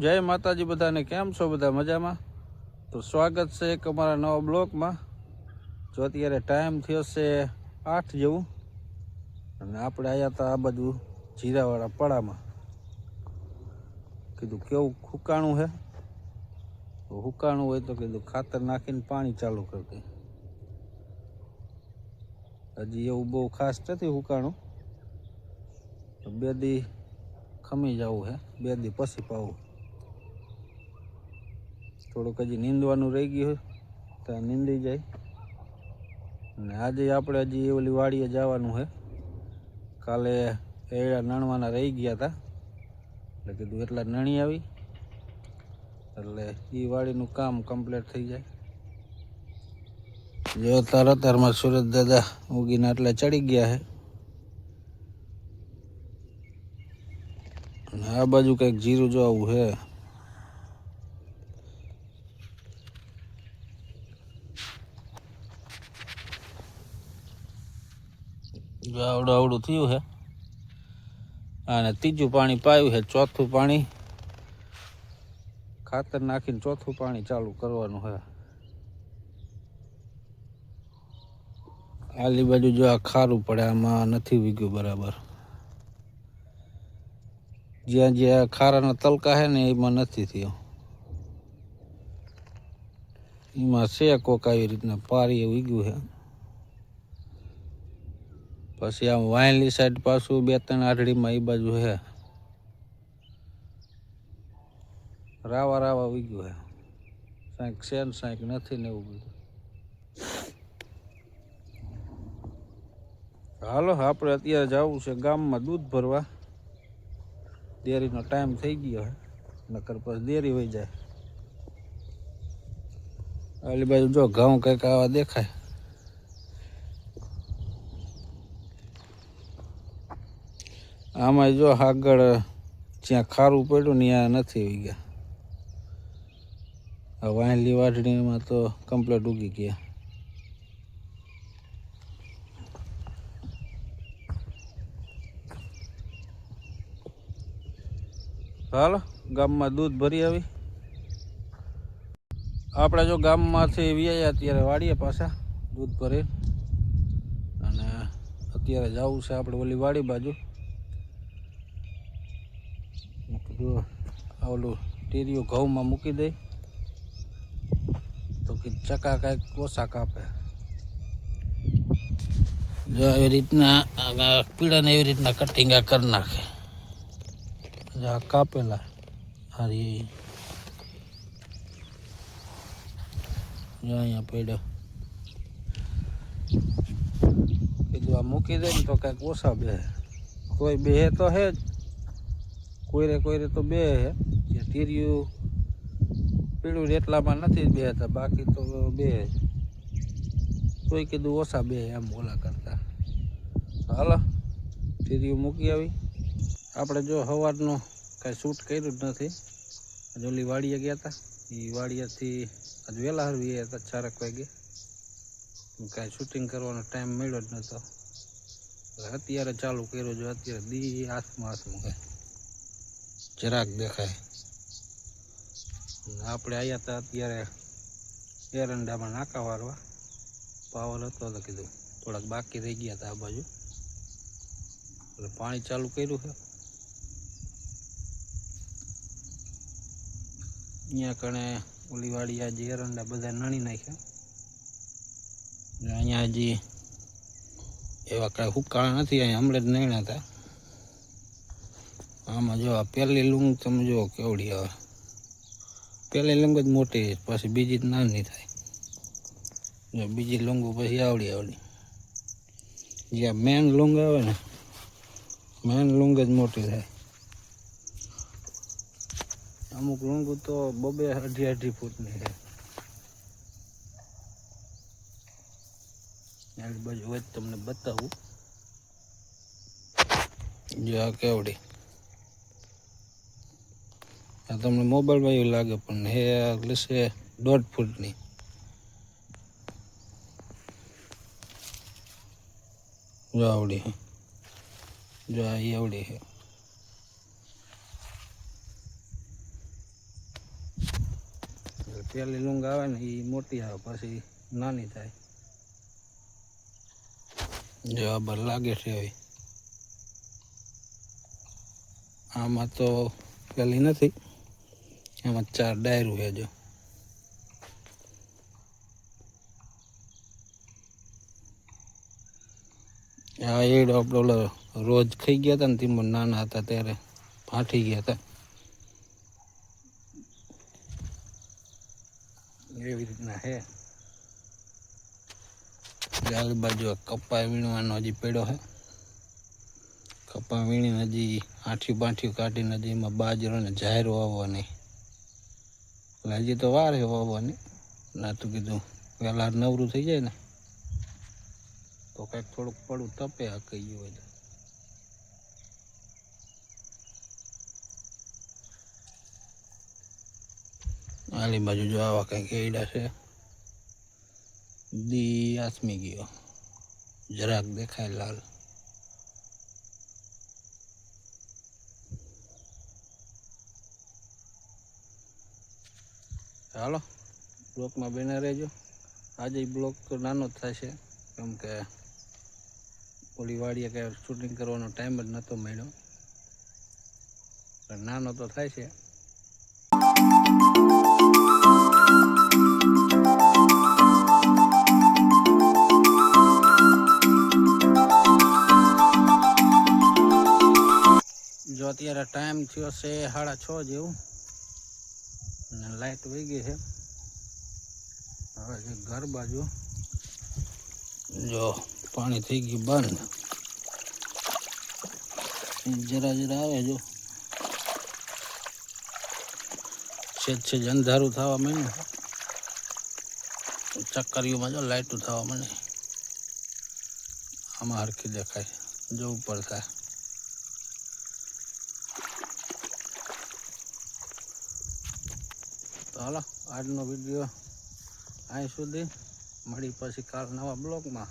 જય માતાજી બધાને. કેમ છો બધા? મજામાં? તો સ્વાગત છે એક અમારા નવા બ્લોકમાં જો અત્યારે ટાઈમ થયો છે આઠ જેવું. અને આપણે આવ્યા હતા આ બાજુ જીરાવાળા પડામાં. કીધું, કેવું હુકાણું છે તો હુકાણું હોય તો કીધું, ખાતર નાખીને પાણી ચાલુ કરી દે. હજી એવું બહુ ખાસ નથી હુકાણું. બે દી ખમી જવું હે, બે દી પછી પાવું. થોડુંક હજી નીંદવાનું રહી ગયું હોય તો નીંદી જાય. અને આજે આપણે હજી ઓલી વાડીએ જવાનું છે. કાલે એડા નણવાના રહી ગયા હતા એટલે કીધું એટલા નણી આવી. એટલે એ વાડીનું કામ કમ્પ્લીટ થઈ જાય. જો તાર તારમાં સુરત દાદા ઉગીને એટલે ચડી ગયા છે. અને આ બાજુ કંઈક જીરું જો આવું છે. જો આવડું આવડું થયું છે. અને ત્રીજું પાણી પાયું છે, ચોથું પાણી. ખાતર નાખીને ચોથું પાણી ચાલુ કરવાનું છે. આલી બાજુ જો આ ખારું પડે, આમાં નથી વીગ્યું બરાબર. જ્યાં જ્યાં ખારાના તલકા છે ને, એમાં નથી થયું. એમાં છે કોક આવી રીતના પારી એવું વીગ્યું છે. પછી આમ વાયલી સાઈડ પાછું બે ત્રણ આઠડીમાં એ બાજુ છે રાવા રાવા વીગ્યું હે. સાંક છે ને સાંક નથી ને એવું બધું. હાલો, આપણે અત્યારે જવું છે ગામમાં દૂધ ભરવા. દેરીનો ટાઈમ થઈ ગયો હે. નકર પછી ડેરી વહી જાય. આલી બાજુ જો ઘઉં કંઈક આવા દેખાય. આમાં જો આગળ જ્યાં ખારું પડ્યું ને ત્યાં નથી ઉગી ગયા. વાંહલી વાઢણીમાં તો કમ્પ્લેટ ઉગી ગયા. હાલો, ગામમાં દૂધ ભરી આવી. આપણે જો ગામમાંથી વ્યાયા અત્યારે વાડીએ પાછા દૂધ ભરી અને અત્યારે જવું છે આપણે ઓલી વાડી બાજુ. આ ઓલું ટીરિયું ઘઉંમાં મૂકી દઈ તો કે ચકા કાંઈક ઓછા કાપે. જો એવી રીતના પીળાને એવી રીતના કટિંગ આ કરી નાખે. જો આ કાપેલા હારી જો અહીંયા પડ્યો. કીધું આ મૂકી દે ને તો કાંઈક ઓછા બે. કોઈ બે તો હે જ. કોઈરે કોઈરે તો બે હે. જે ટીરિયું પીળું રેટલામાં નથી બે હતા, બાકી તો બે તોય કીધું ઓછા બે એમ ઓલા કરતા. હાલો, ટીરિયું મૂકી આવી. આપણે જો સવારનું કાંઈ શૂટ કર્યું જ નથી. આજે ઓલી વાડીએ ગયા હતા એ વાડીએથી આજ વહેલા હરવી હતા ચારક વાગે. કાંઈ શૂટિંગ કરવાનો ટાઈમ મળ્યો જ નહોતો અત્યારે ચાલુ કર્યો જો અત્યારે દી હાથમાં હાથમાં કાંઈ જરાક દેખાય. આપણે આવ્યા હતા અત્યારે એરંડામાં નાકા વારવા પાવર હતો તો કીધું થોડાક બાકી રહી ગયા હતા આ બાજુ. એટલે પાણી ચાલુ કર્યું છે. અહીંયા કણે ઓલીવાળી આજે એરંડા બધા નાણી નાખ્યા. અહીંયા હજી એવા કાંઈ હુકાળા નથી, અહીંયા હમણાં જ નણ્યા હતા આમાં જો આ પહેલી લૂંગ તમે જુઓ કેવડી આવે. પહેલી લૂંગ જ મોટી પછી બીજી જ નાની થાય. જો બીજી લૂંગો પછી આવડી આવડી. જ્યાં મેન લૂંગ આવે ને મેન લૂંગ જ મોટી થાય. અમુક લૂંગું તો બબે અઢી અઢી ફૂટની છે. આજુબાજુ બાજુ વચ્ચે તમને બતાવું. જો આ કેવડી. આ તમને મોબાઈલમાં એવું લાગે, પણ હે લેશે દોઢ ફૂટની જો આવડી હે. જો આ આવડી છે પેલી લૂંગ આવે ને એ મોટી આવે, પછી નાની થાય. જો આ લાગે છે હવે. આમાં તો પેલી નથી. એમાં ચાર ડાયરું છે જો. આ એડ આપણે ઓલો રોજ ખાઈ ગયા હતા ને તેમાં નાના હતા ત્યારે ફાટી ગયા હતા એવી રીતના હે ગાલી બાજુ આ કપા વીણવાનો હજી પેડો હે કપ્પા વીણીને હજી આઠિયું બાઠિયું કાઢીને હજી એમાં બાજરો ને જાહેરો આવવાની. હજી તો વાર છે વાવવાની. નાતું કીધું વહેલા નવરું થઈ જાય ને. તો કંઈક થોડુંક પડું તપે આ કહી હોય તો. આલી બાજુ જો આવા કંઈક એડા છે. દી આસમી ગયો. જરાક દેખાય લાલ. હાલો, બ્લોકમાં બેના રહેજો. આજે બ્લોક નાનો જ થશે. કેમ કે ઓલી વાડીએ કે શૂટિંગ કરવાનો ટાઈમ જ નહોતો મળ્યો. નાનો તો થાય છે. જો અત્યારે ટાઈમ થયો છે સાડા છ જેવું. અને લાઈટ વહી ગઈ છે હવે છે ઘર બાજુ જો પાણી થઈ ગયું બંધ જરા જરા આવે જો છેજ છેજ અંધારું થવા માંડ્યું ચક્કરીઓમાં જો લાઈટું થવા માંડે આમાં હરખી દેખાય જો ઉપર થાય તો હાલો આજનો વીડિયો અહીં સુધી. મળી પછી કાલ નવા બ્લોગમાં.